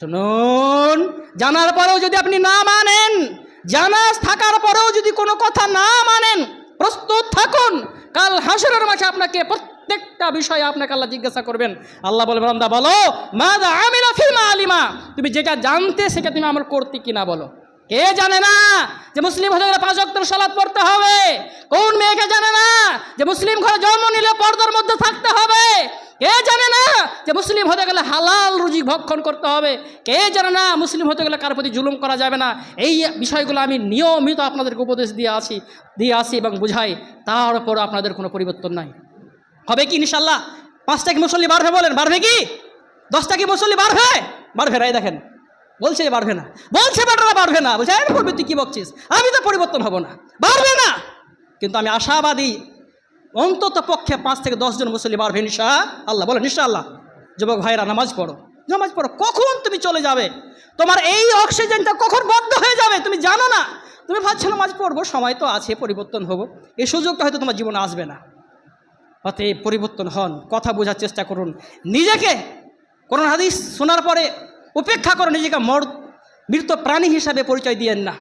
শুনুন, জানার পরেও যদি আপনি না মানেন, জানাজ থাকার পরেও যদি কোনো কথা না মানেন, প্রস্তুত থাকুন। কাল হাসরের মাঝে আপনাকে প্রত্যেকটা বিষয়ে আপনাকে আল্লাহ জিজ্ঞাসা করবেন। আল্লাহ বলবেন বান্দা, বলো মা দা আমিনা ফিমা আলিমা তুমি যেটা জানতে, সেটা তুমি আমার করতে কিনা বলো। কে জানে না যে মুসলিম হতে গেলে পাঁচ অক্টর সালাদ পড়তে হবে? কোন মেয়েকে জানে না যে মুসলিম ঘরে জন্ম নিলে পর্দার মধ্যে থাকতে হবে? কে জানে না যে মুসলিম হতে গেলে হালাল রুজি ভক্ষণ করতে হবে? কে জানে না মুসলিম হতে গেলে কার প্রতি জুলুম করা যাবে না? এই বিষয়গুলো আমি নিয়মিত আপনাদেরকে উপদেশ দিয়ে আসি দিয়ে আসি এবং বুঝাই। তারপর আপনাদের কোনো পরিবর্তন নাই। হবে কি ইনশাল্লাহ পাঁচটা কি মুসল্লি বাড়বে বলেন? বাড়বে কি? দশটা কি মুসল্লি বাড়বে? বাড়বে রাই দেখেন। বলছে বাড়বে না। বলছে বাড়বে বাড়বে না। বলছে তুই কী বকছিস? আমি তো পরিবর্তন হব না। বাড়বে না। কিন্তু আমি আশাবাদী অন্তত পক্ষে পাঁচ থেকে দশজন মুসল্লি বাড়বে নিশা আল্লাহ। বলে নিশা আল্লাহ। যুবক ভাইরা নামাজ পড়ো। নামাজ পড়ো। কখন তুমি চলে যাবে? তোমার এই অক্সিজেনটা কখন বদ্ধ হয়ে যাবে? তুমি জানো না। তুমি ভাবছ, নামাজ পড়ব, সময় তো আছে, পরিবর্তন হব। এই সুযোগটা হয়তো তোমার জীবনে আসবে না। অতএব পরিবর্তন হন। কথা বোঝার চেষ্টা করুন। নিজেকে, কোরআন হাদিস শোনার পরে উপেক্ষা করো নিজেকে মর, মৃত প্রাণী হিসাবে পরিচয় দিয়েন না।